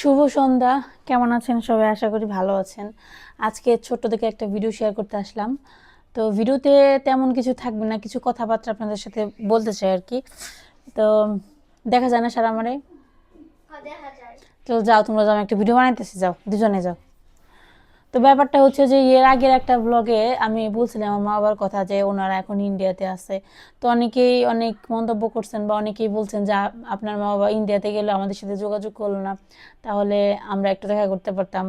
শুভ সন্ধ্যা। কেমন আছেন সবাই? আশা করি ভালো আছেন। আজকে ছোট্ট থেকে একটা ভিডিও শেয়ার করতে আসলাম। তো ভিডিওতে তেমন কিছু থাকবে না কিছু কথাবার্তা আপনাদের সাথে বলতে চাই আর কি। তো দেখা যায় না সারা আমারে? তো যাও তোমরা যাও একটা ভিডিও বানাইতেছি যাও দুজনে যাও। তো ব্যাপারটা হচ্ছে যে এর আগের একটা ব্লগে আমি বলছিলাম আমার মা বাবার কথা যে ওনারা এখন ইন্ডিয়াতে আছে। তো অনেকেই অনেক মন্তব্য করছেন বা অনেকেই বলছেন যে আপনার মা বাবা ইন্ডিয়াতে গেলে আমাদের সাথে যোগাযোগ করল না। তাহলে আমরা একটু দেখা করতে পারতাম।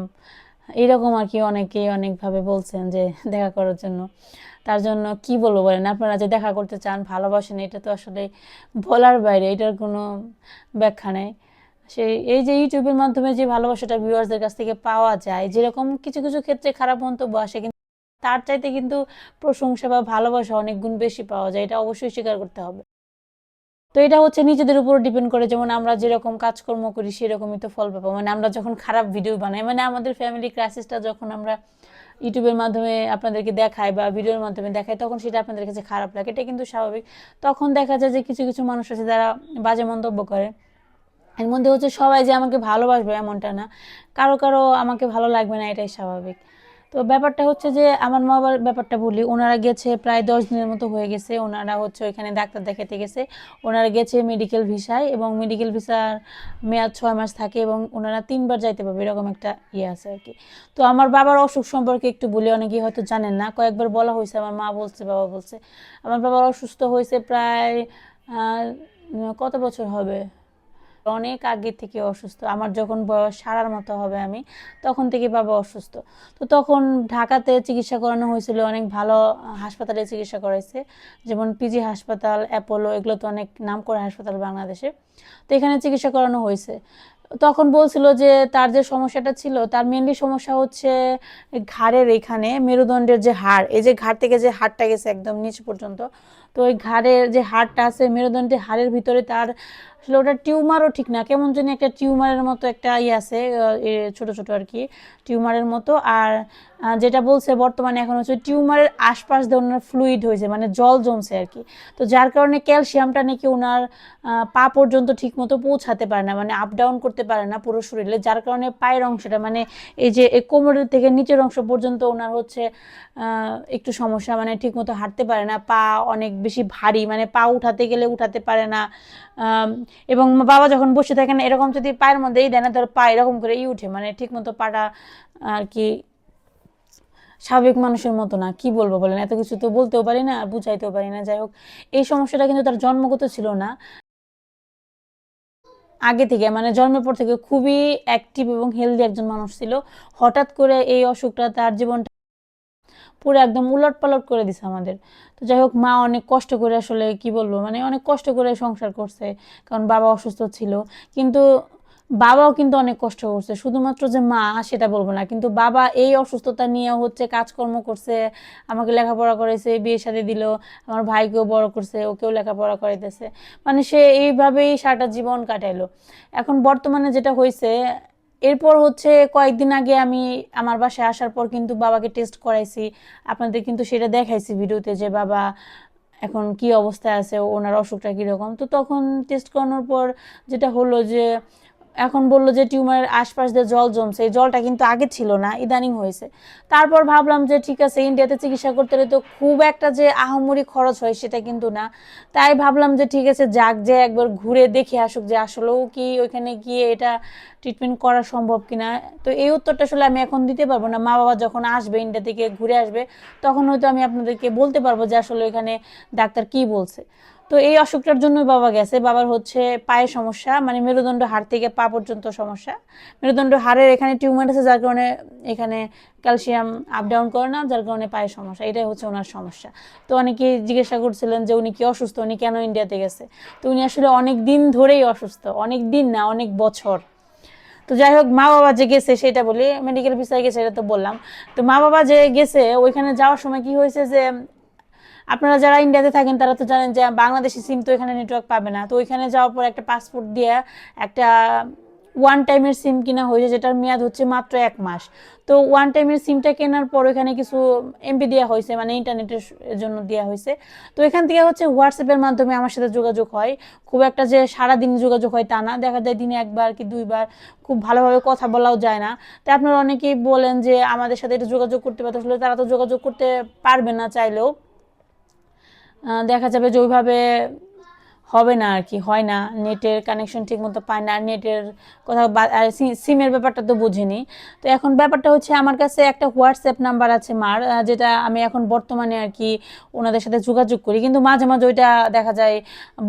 এরকম আর কি অনেকেই অনেকভাবে বলছেন যে, দেখা করার জন্য। তার জন্য কি বলব বলেন? আপনারা যে দেখা করতে চান, ভালোবাসেন, এটা তো আসলে বলার বাইরে, এটার কোনো ব্যাখ্যা নেই। সেই এই যে ইউটিউবের মাধ্যমে যে ভালোবাসাটা ভিউয়ার্সদের কাছ থেকে পাওয়া যায়, যেরকম কিছু কিছু ক্ষেত্রে খারাপ মন্তব্য আসে, কিন্তু তার চাইতে কিন্তু প্রশংসা বা ভালোবাসা অনেক গুণ বেশি পাওয়া যায়, এটা অবশ্যই স্বীকার করতে হবে। তো এটা হচ্ছে নিজেদের উপর ডিপেন্ড করে, যেমন আমরা যেরকম কাজকর্ম করি, সেরকমই তো ফল পাবো। মানে আমরা যখন খারাপ ভিডিও বানাই মানে আমাদের ফ্যামিলি ক্রাইসিসটা যখন আমরা ইউটিউবের মাধ্যমে আপনাদেরকে দেখাই বা ভিডিওর মাধ্যমে দেখাই, তখন সেটা আপনাদের কাছে খারাপ লাগে, এটা কিন্তু স্বাভাবিক। তখন দেখা যায় যে কিছু কিছু মানুষ আছে যারা বাজে মন্তব্য করে এর মধ্যে হচ্ছে সবাই যে আমাকে ভালোবাসবে এমনটা না। কারও কারও আমাকে ভালো লাগবে না, এটাই স্বাভাবিক। তো ব্যাপারটা হচ্ছে যে আমার মা বাবার ব্যাপারটা বলি, ওনারা গেছে প্রায় দশ দিনের মতো হয়ে গেছে, ওনারা হচ্ছে ওইখানে ডাক্তার দেখাতে গেছে। ওনারা গেছে মেডিকেল ভিসায় এবং মেডিকেল ভিসার মেয়াদ ছয় মাস থাকে এবং ওনারা তিনবার যাইতে পারবে, এরকম একটা ইয়ে আছে আর কি। তো আমার বাবার অসুখ সম্পর্কে একটু বলি, অনেকেই হয়তো জানেন না, কয়েকবার বলা হয়েছে, আমার মা বলছে, বাবা বলছে। আমার বাবার অসুস্থ হয়েছে প্রায় কত বছর হবে? অনেক আগে থেকে অসুস্থ। আমার যখন বয়স সারার মতো হবে আমি, তখন থেকে বাবা অসুস্থ। তো তখন ঢাকাতে চিকিৎসা করানো হয়েছিল, অনেক ভালো হাসপাতালে চিকিৎসা করাইছে। যেমন পিজি হাসপাতাল, অ্যাপোলো, এগুলো তো অনেক নাম করা হাসপাতাল বাংলাদেশে। তো এখানে চিকিৎসা করানো হয়েছে। তখন বলছিল যে তার যে সমস্যাটা ছিল, তার মেনলি সমস্যা হচ্ছে ঘাড়ের এখানে মেরুদণ্ডের যে হাড়, এই যে ঘাড় থেকে যে হাড়টা গেছে একদম নিচ পর্যন্ত তো ওই ঘাড়ের যে হাড়টা আছে, মেরুদণ্ডের হাড়ের ভিতরে তার আসলে ওটা টিউমারও ঠিক না। কেমন জানি একটা টিউমারের মতো একটা ইয়ে আছে ছোট ছোট আর কি, টিউমারের মতো। আর যেটা বলছে বর্তমানে এখন হচ্ছে টিউমারের আশপাশ দিয়ে ওনার ফ্লুইড হয়েছে মানে জল জমছে আর কি। তো যার কারণে ক্যালসিয়ামটা নাকি ওনার পা পর্যন্ত ঠিক মতো পৌঁছাতে পারে না মানে আপ ডাউন করতে পারে না পুরো শরীরে। যার কারণে পায়ের অংশটা মানে এই যে কোমরের থেকে নিচের অংশ পর্যন্ত ওনার হচ্ছে একটু সমস্যা মানে ঠিক মতো হাঁটতে পারে না, পা অনেক বেশি ভারী মানে পা উঠাতে গেলে উঠাতে পারে না। এবং বাবা যখন বসে থাকেন, এরকম যদি পায়ের মধ্যেই দেয় না তার পা এরকম করে ই উঠে। মানে ঠিক মতো পাটা আর কি স্বাভাবিক মানুষের মতো না। কি বলব বলেন? এত কিছু তো বলতেও পারি না আর বুঝাইতেও পারি না। যাই হোক, এই সমস্যাটা কিন্তু তার জন্মগত ছিল না। আগে থেকে মানে জন্মের পর থেকে খুবই অ্যাক্টিভ এবং হেলদি একজন মানুষ ছিল। হঠাৎ করে এই অসুখটা তার জীবনটা পুরো একদম উলট পালট করে দিছে আমাদের। তো যাই হোক, মা অনেক কষ্ট করে আসলে কি বলব মানে অনেক কষ্ট করে সংসার করছে, কারণ বাবা অসুস্থ ছিল। কিন্তু বাবাও কিন্তু অনেক কষ্ট করছে, শুধুমাত্র যে মা, সেটা বলব না। কিন্তু বাবা এই অসুস্থতা নিয়ে হচ্ছে কাজকর্ম করছে, আমাকে লেখাপড়া করেছে বিয়ে সাথে দিল, আমার ভাইকেও বড় করছে, ওকেও লেখাপড়া করাইতেছে। মানে সে এইভাবেই সারাটা জীবন কাটাইলো। এখন বর্তমানে যেটা হয়েছে এরপর হচ্ছে কয়েকদিন আগে আমি আমার বাসায় আসার পর কিন্তু বাবাকে টেস্ট করাইছি। আপনাদের কিন্তু সেটা দেখাইছি ভিডিওতে যে বাবা এখন কি অবস্থায় আছে, ওনার অসুখটা কীরকম। তো তখন টেস্ট করানোর পর যেটা হলো যে এখন বলল যে টিউমারের আশপাশ দিয়ে জল জমছে, এই জলটা কিন্তু আগে ছিল না, ইদানিং হয়েছে। তারপর ভাবলাম যে ঠিক আছে ইন্ডিয়াতে চিকিৎসা করতে হলে তো খুব একটা যে আহামরি খরচ হয় সেটা কিন্তু না। তাই ভাবলাম যে ঠিক আছে, যাক যে একবার ঘুরে দেখে আসুক যে আসলেও কি ওইখানে গিয়ে এটা ট্রিটমেন্ট করা সম্ভব কিনা। তো এই উত্তরটা আসলে আমি এখন দিতে পারব না। মা বাবা যখন আসবে ইন্ডিয়া থেকে ঘুরে আসবে, তখন হয়তো আমি আপনাদেরকে বলতে পারব যে আসলে ওইখানে ডাক্তার কি বলছে। তো এই অসুখটার জন্য বাবা গেছে। বাবার হচ্ছে পায়ের সমস্যা মানে মেরুদণ্ড হাড় থেকে পা পর্যন্ত সমস্যা। মেরুদণ্ড হাড়ের এখানে টিউমার আছে, যার কারণে এখানে ক্যালসিয়াম আপ ডাউন করে না, যার কারণে পায়ের সমস্যা। এটাই হচ্ছে ওনার সমস্যা। তো অনেকে জিজ্ঞাসা করছিলেন যে, উনি কি অসুস্থ? উনি কেন ইন্ডিয়াতে গেছে? তো উনি আসলে অনেক দিন ধরেই অসুস্থ, অনেক দিন না, অনেক বছর। তো যাই হোক, মা বাবা যে গেছে সেটা বলি মেডিকেল ভিসায় গেছে, এটা তো বললাম। তো মা বাবা যে গেছে, ওইখানে যাওয়ার সময় কি হয়েছে যে আপনারা যারা ইন্ডিয়াতে থাকেন, তারা তো জানেন যে বাংলাদেশি সিম তো এখানে নেটওয়ার্ক পাবে না। তো ওইখানে যাওয়ার পর একটা পাসপোর্ট দিয়ে একটা ওয়ান টাইমের সিম কিনা হয়েছে, যেটার মেয়াদ হচ্ছে মাত্র এক মাস। তো ওয়ান টাইমের সিমটা কেনার পর এখানে কিছু এমপি দেওয়া হয়েছে মানে ইন্টারনেটের জন্য দেওয়া হয়েছে। তো এখান থেকে হচ্ছে হোয়াটসঅ্যাপের মাধ্যমে আমার সাথে যোগাযোগ হয়। খুব একটা যে সারাদিন যোগাযোগ হয় তা না। দেখা যায় দিনে একবার কি দুইবার খুব ভালোভাবে কথা বলাও যায় না। তাই আপনারা অনেকেই বলেন যে আমাদের সাথে এটা যোগাযোগ করতে পারতে আসলে তারা তো যোগাযোগ করতে পারবে না চাইলেও। দেখা যাবে যে ওইভাবে হবে না আর কি, হয় না। নেটের কানেকশন ঠিক মতো পায় না নেটের কোথাও সিমের ব্যাপারটা তো বুঝিনি। তো এখন ব্যাপারটা হচ্ছে আমার কাছে একটা হোয়াটসঅ্যাপ নাম্বার আছে মার যেটা আমি এখন বর্তমানে আর কি ওনাদের সাথে যোগাযোগ করি। কিন্তু মাঝে মাঝে ওইটা দেখা যায়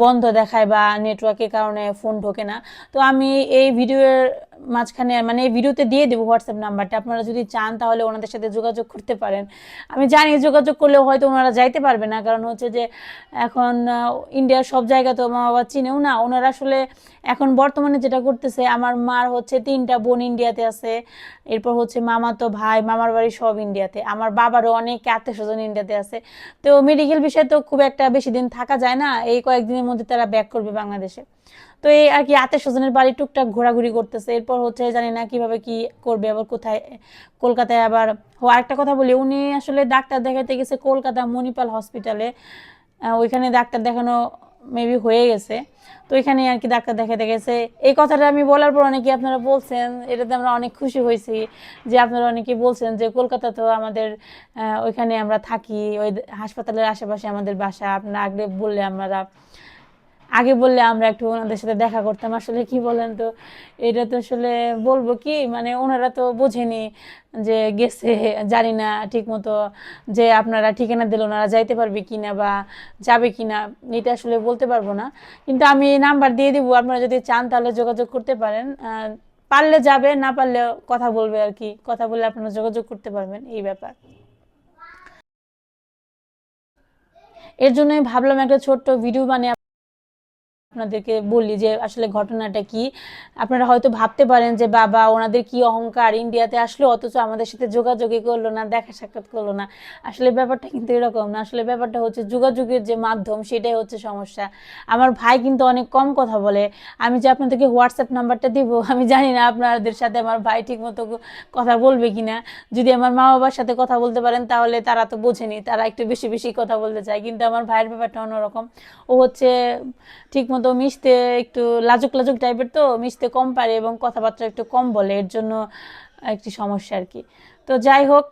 বন্ধ দেখায় বা নেটওয়ার্কের কারণে ফোন ঢোকে না। তো আমি এই ভিডিওর মাঝখানে মানে এই ভিডিওতে দিয়ে দেবো হোয়াটসঅ্যাপ নাম্বারটা। আপনারা যদি চান তাহলে ওনাদের সাথে যোগাযোগ করতে পারেন। আমি জানি যোগাযোগ করলেও হয়তো ওনারা যাইতে পারবে না, কারণ হচ্ছে যে এখন ইন্ডিয়ার সব জায়গা তো মা বাবা চিনেও না। ওনারা আসলে এখন বর্তমানে যেটা করতেছে, আমার মার হচ্ছে তিনটা বোন ইন্ডিয়াতে আছে। এরপর হচ্ছে মামা তো ভাই, মামার বাড়ি সব ইন্ডিয়াতে আমার বাবারও অনেক আত্মীয় স্বজন ইন্ডিয়াতে আছে। তো মেডিকেল বিষয়ে তো খুব একটা বেশি দিন থাকা যায় না। এই কয়েকদিনের মধ্যে তারা ব্যাক করবে বাংলাদেশে। তো এই আর কি আত্মীয় স্বজনের বাড়ি টুকটাক ঘোরাঘুরি করতেছে। এরপর হচ্ছে জানি না কীভাবে কি করবে, আবার কোথায়, কলকাতায় আবার ও আরেকটা কথা বলি, উনি আসলে ডাক্তার দেখাতে গেছে কলকাতা মণিপাল হসপিটালে। ওইখানে ডাক্তার দেখানো মেবি হয়ে গেছে। তো এখানে আর কি ডাক্তার দেখাতে গেছে। এই কথাটা আমি বলার পর অনেকে আপনারা বলছেন, এটাতে আমরা অনেক খুশি হয়েছি যে আপনারা অনেকে বলছেন যে কলকাতা তো আমাদের ওইখানে আমরা থাকি, ওই হাসপাতালের আশেপাশে আমাদের বাসা। আপনারা আগে বললে আমরা আগে বললে আমরা একটু ওনাদের সাথে দেখা করতাম, আসলে কি বলেন তো? এটা তো আসলে বলব কি মানে ওনারা তো বোঝেনি যে গেছে, জানি না ঠিক মতো যে আপনারা ঠিকানা দিলে ওনারা যাইতে পারবে কিনা বা যাবে কিনা, এটা আসলে বলতে পারব না। কিন্তু আমি নাম্বার দিয়ে দিব, আপনারা যদি চান তাহলে যোগাযোগ করতে পারেন। পারলে যাবে, না পারলে কথা বলবে আর কি, কথা বললে আপনারা যোগাযোগ করতে পারবেন, এই ব্যাপার। এর জন্যই ভাবলাম একটা ছোট্ট ভিডিও বানিয়ে আপনাদেরকে বলি যে আসলে ঘটনাটা কি। আপনারা হয়তো ভাবতে পারেন যে, বাবা, ওনাদের কি অহংকার? ইন্ডিয়াতে আসলো, অথচ আমাদের সাথে যোগাযোগই করল না, দেখা সাক্ষাৎ করল না। আসলে ব্যাপারটা কিন্তু এরকম না। আসলে ব্যাপারটা হচ্ছে যোগাযোগের যে মাধ্যম, সেটাই হচ্ছে সমস্যা। আমার ভাই কিন্তু অনেক কম কথা বলে। আমি যে আপনাদেরকে হোয়াটসঅ্যাপ নাম্বারটা দিব, আমি জানি না আপনাদের সাথে আমার ভাই ঠিক মতো কথা বলবে কিনা। যদি আমার মা বাবার সাথে কথা বলতে পারেন, তাহলে তারা তো বোঝেনি, তারা একটু বেশি বেশি কথা বলতে চায়। কিন্তু আমার ভাইয়ের ব্যাপারটা অন্যরকম। ও হচ্ছে ঠিক মতো মিশতে একটু লাজুক লাজুক টাইপের তো, মিশতে কম পারে এবং কথাবার্তা একটু কম বলে, এর জন্য একটি সমস্যা আর কি। তো যাই হোক,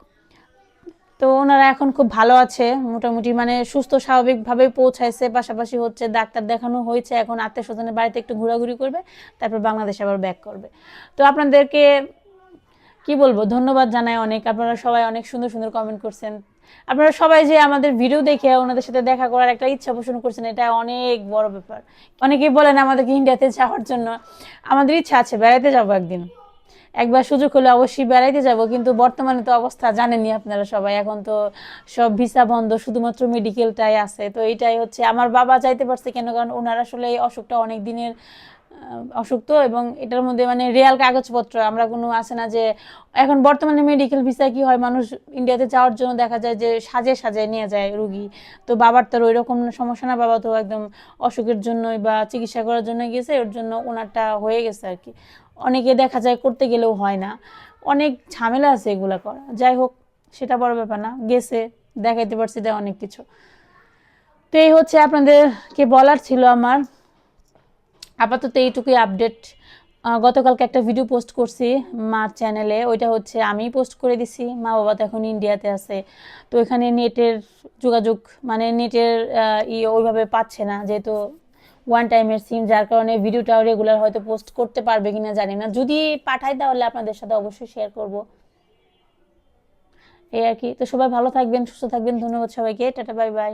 তো ওনারা এখন খুব ভালো আছে, মোটামুটি মানে সুস্থ স্বাভাবিকভাবে পৌঁছাইছে, পাশাপাশি হচ্ছে ডাক্তার দেখানো হয়েছে, এখন আত্মীয় স্বজনের বাড়িতে একটু ঘোরাঘুরি করবে, তারপর বাংলাদেশে আবার ব্যাক করবে। তো আপনাদেরকে কি বলব, ধন্যবাদ জানাই অনেক, আপনারা সবাই অনেক সুন্দর সুন্দর কমেন্ট করছেন। আপনারা সবাই যে আমাদের ভিডিও দেখে ওনাদের সাথে দেখা করার একটা ইচ্ছা পোষণ করছেন, এটা অনেক বড় ব্যাপার। অনেকেই বলেন আমাদেরকে ইন্ডিয়াতে যাওয়ার জন্য আমাদের ইচ্ছা আছে, বেড়াইতে যাব একদিন। একবার সুযোগ হলে অবশ্যই বেড়াইতে যাব, কিন্তু বর্তমানে তো অবস্থা জানেনই আপনারা সবাই, এখন তো সব ভিসা বন্ধ, শুধুমাত্র মেডিকেলটাই আছে। তো এটাই হচ্ছে, আমার বাবা যাইতে পারছে কেন? কারণ ওনার আসলে এই অসুখটা অনেক দিনের আহ, অসুখ তো এবং এটার মধ্যে মানে রিয়াল কাগজপত্র আমরা কোনো আছে না যে এখন বর্তমানে মেডিকেল ভিসা কি হয় মানুষ ইন্ডিয়াতে যাওয়ার জন্য দেখা যায় যে সাজে সাজে নিয়ে যায় রুগী। তো বাবার তো ওই রকম সমস্যা না বাবা তো একদম অসুখের জন্যই বা চিকিৎসা করার জন্য গেছে ওর জন্য ওনারটা হয়ে গেছে আর কি। অনেকে দেখা যায় করতে গেলেও হয় না। অনেক ঝামেলা আছে এগুলো করা যাই হোক সেটা বড় ব্যাপার না গেছে দেখাইতে পারছি দেয় অনেক কিছু। তো এই হচ্ছে আপনাদেরকে বলার ছিল আমার। আপাতত এইটুকুই আপডেট গতকালকে একটা ভিডিও পোস্ট করছি মার চ্যানেলে ওইটা হচ্ছে আমি পোস্ট করে দিছি। মা বাবা তো এখন ইন্ডিয়াতে আছে। তো এখানে নেটের যোগাযোগ মানে নেটের ই ওইভাবে পাচ্ছে না। যেহেতু ওয়ান টাইমের সিম যার কারণে ভিডিওটাও রেগুলার হয়তো পোস্ট করতে পারবে কিনা জানি না। যদি পাঠাই তাহলে আপনাদের সাথে অবশ্যই শেয়ার করব। এই আর কি। তো সবাই ভালো থাকবেন, সুস্থ থাকবেন। ধন্যবাদ সবাইকে। Tata bye bye